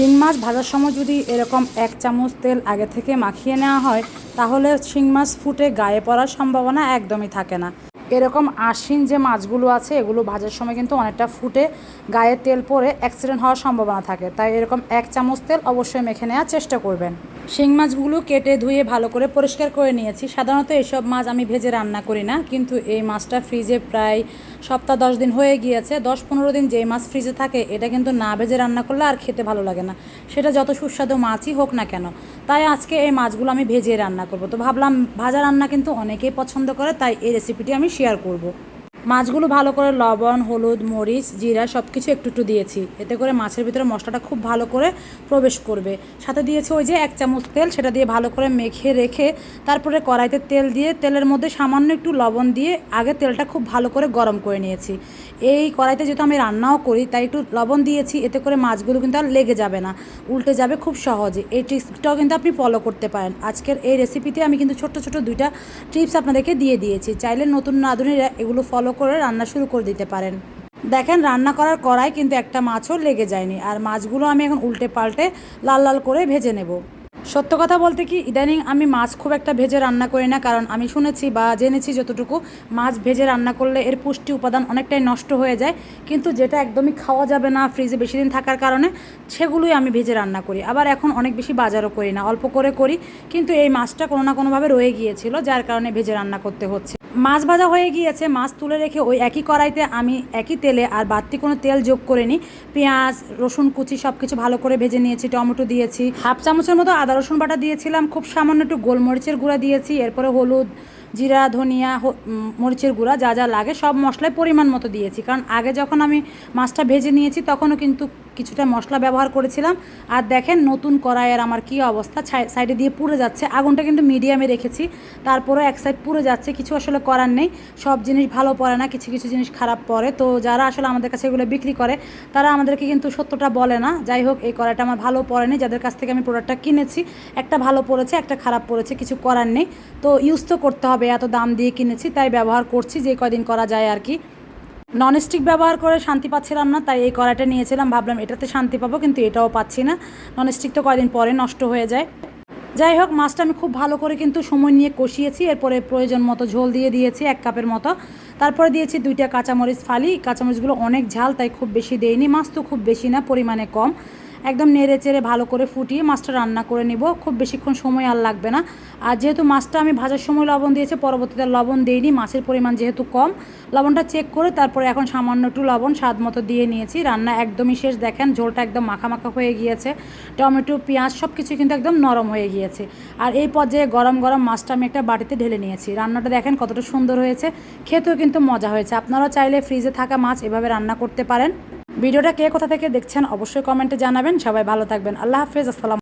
শিং মাছ ভাজার সময় যদি এরকম এক চামচ তেল আগে থেকে মাখিয়ে নেওয়া হয়, তাহলে শিং মাছ ফুটে গায়ে পড়ার সম্ভাবনা একদমই থাকে না। এরকম আশিন যে মাছগুলো আছে, এগুলো ভাজার সময় কিন্তু অনেকটা ফুটে, গায়ে তেল পড়ে অ্যাক্সিডেন্ট হওয়ার সম্ভাবনা থাকে। তাই এরকম এক চামচ তেল অবশ্যই মেখে নেওয়ার চেষ্টা করবেন। শিং মাছগুলো কেটে ধুয়ে ভালো করে পরিষ্কার করে নিয়েছি। সাধারণত এসব মাছ আমি ভেজে রান্না করি না, কিন্তু এই মাছটা ফ্রিজে প্রায় সপ্তাহ দশ দিন হয়ে গিয়েছে। দশ পনেরো দিন যেই মাছ ফ্রিজে থাকে, এটা কিন্তু না ভেজে রান্না করলে আর খেতে ভালো লাগে না। সেটা যত সুস্বাদু মাছই হোক না কেন, তাই আজকে এই মাছগুলো আমি ভেজে রান্না করব। তো ভাবলাম, ভাজা রান্না কিন্তু অনেকেই পছন্দ করে, তাই এই রেসিপিটি আমি শেয়ার করব মাছগুলো ভালো করে লবণ, হলুদ, মরিচ, জিরা সব কিছু একটু একটু দিয়েছি। এতে করে মাছের ভিতরে মশলাটা খুব ভালো করে প্রবেশ করবে। সাথে দিয়েছি ওই যে এক চামচ তেল, সেটা দিয়ে ভালো করে মেখে রেখে তারপরে কড়াইতে তেল দিয়ে, তেলের মধ্যে সামান্য একটু লবণ দিয়ে আগে তেলটা খুব ভালো করে গরম করে নিয়েছি। এই কড়াইতে যেহেতু আমি রান্নাও করি, তাই একটু লবণ দিয়েছি, এতে করে মাছগুলো কিন্তু আর লেগে যাবে না, উল্টে যাবে খুব সহজে। এই টিপসটাও কিন্তু আপনি ফলো করতে পারেন। আজকের এই রেসিপিতে আমি কিন্তু ছোট্ট ছোট দুইটা টিপস আপনাদেরকে দিয়ে দিয়েছি। চাইলে নতুন রাঁধুনিরা এগুলো ফলো করে রান্না শুরু করে দিতে পারেন। দেখেন, রান্না করার কড়াই কিন্তু একটা মাছও লেগে যায়নি। আর মাছগুলো আমি এখন উল্টে পাল্টে লাল লাল করে ভেজে নেব। সত্য কথা বলতে কি, ইদানিং আমি মাছ খুব একটা ভেজে রান্না করি না, কারণ আমি শুনেছি বা জেনেছি যতটুকু, মাছ ভেজে রান্না করলে এর পুষ্টি উপাদান অনেকটাই নষ্ট হয়ে যায়। কিন্তু যেটা একদমই খাওয়া যাবে না ফ্রিজে বেশি দিন থাকার কারণে, সেগুলোই আমি ভেজে রান্না করি। আবার এখন অনেক বেশি বাজারও করি না, অল্প করে করি। কিন্তু এই মাছটা কোনো না কোনোভাবে রয়ে গিয়েছিল, যার কারণে ভেজে রান্না করতে হচ্ছে। মাছ ভাজা হয়ে গিয়েছে, মাছ তুলে রেখে ওই একই কড়াইতে আমি একই তেলে আর বাড়তি কোনো তেল যোগ করে নিই পেঁয়াজ, রসুন, কুচি সব কিছু ভালো করে ভেজে নিয়েছি, টমেটো দিয়েছি। হাফ চামচের মতো আদা রসুন বাটা দিয়েছিলাম, খুব সামান্য একটু গোলমরিচের গুঁড়া দিয়েছি, এরপরে হলুদ জিরা, ধনিয়া মরিচের গুঁড়া, যা যা লাগে সব মশলায় পরিমাণ মতো দিয়েছি। কারণ আগে যখন আমি মাছটা ভেজে নিয়েছি, তখনও কিন্তু কিছুটা মশলা ব্যবহার করেছিলাম। আর দেখেন নতুন কড়াইয়ের আমার কী অবস্থা। সাইডে দিয়ে পুড়ে যাচ্ছে। আগুনটা কিন্তু মিডিয়ামে রেখেছি। তারপরে এক সাইড পুড়ে যাচ্ছে। কিছু আসলে করার নেই। সব জিনিস ভালো পড়ে না। কিছু কিছু জিনিস খারাপ পড়ে। তো যারা আসলে আমাদের কাছে এগুলো বিক্রি করে, তারা আমাদেরকে কিন্তু সত্যটা বলে না। যাই হোক, এই কড়াইটা আমার ভালো পড়েনি। যাদের কাছ থেকে আমি প্রোডাক্টটা কিনেছি, একটা ভালো পড়েছে, একটা খারাপ পড়েছে, কিছু করার নেই। তো ইউজ তো করতে হবে। এত দাম দিয়ে কিনেছি, তাই ব্যবহার করছি, যে কদিন করা যায় আর কি। ননস্টিক ব্যবহার করে শান্তি পাচ্ছিলাম না, তাই এই কড়াইটা নিয়েছিলাম, ভাবলাম এটাতে শান্তি পাবো, কিন্তু এটাও পাচ্ছি না। ননস্টিক তো কয়দিন পরে নষ্ট হয়ে যায়। যাই হোক, মাছটা আমি খুব ভালো করে কিন্তু সময় নিয়ে কষিয়েছি, এরপরে প্রয়োজন মতো ঝোল দিয়ে দিয়েছি এক কাপের মতো। তারপরে দিয়েছি দুইটা কাঁচামরিচ ফালি, কাঁচামরিচগুলো অনেক ঝাল, তাই খুব বেশি দেইনি, মাছ তো খুব বেশি না, পরিমাণে কম। একদম নেড়ে চেড়ে ভালো করে ফুটিয়ে মাছটা রান্না করে নিব। খুব বেশিক্ষণ সময় আর লাগবে না। আর যেহেতু মাছটা আমি ভাজার সময় লবণ দিয়েছি, পরবর্তীতে লবণ দিইনি, মাছের পরিমাণ যেহেতু কম, লবণটা চেক করে তারপরে এখন সামান্য একটু লবণ স্বাদ মতো দিয়ে নিয়েছি। রান্না একদমই শেষ, দেখেন ঝোলটা একদম মাখা মাখা হয়ে গিয়েছে। টমেটো, পেঁয়াজ সব কিছু কিন্তু একদম নরম হয়ে গিয়েছে। আর এই পর্যায়ে গরম গরম মাছটা আমি একটা বাটিতে ঢেলে নিয়েছি। রান্নাটা দেখেন কতটা সুন্দর হয়েছে, খেতেও কিন্তু মজা হয়েছে। আপনারাও চাইলে ফ্রিজে থাকা মাছ এভাবে রান্না করতে পারেন। ভিডিওটা কে কোথা থেকে দেখছেন অবশ্যই কমেন্টে জানাবেন। সবাই ভালো থাকবেন। আল্লাহ হাফেজ আসসালাম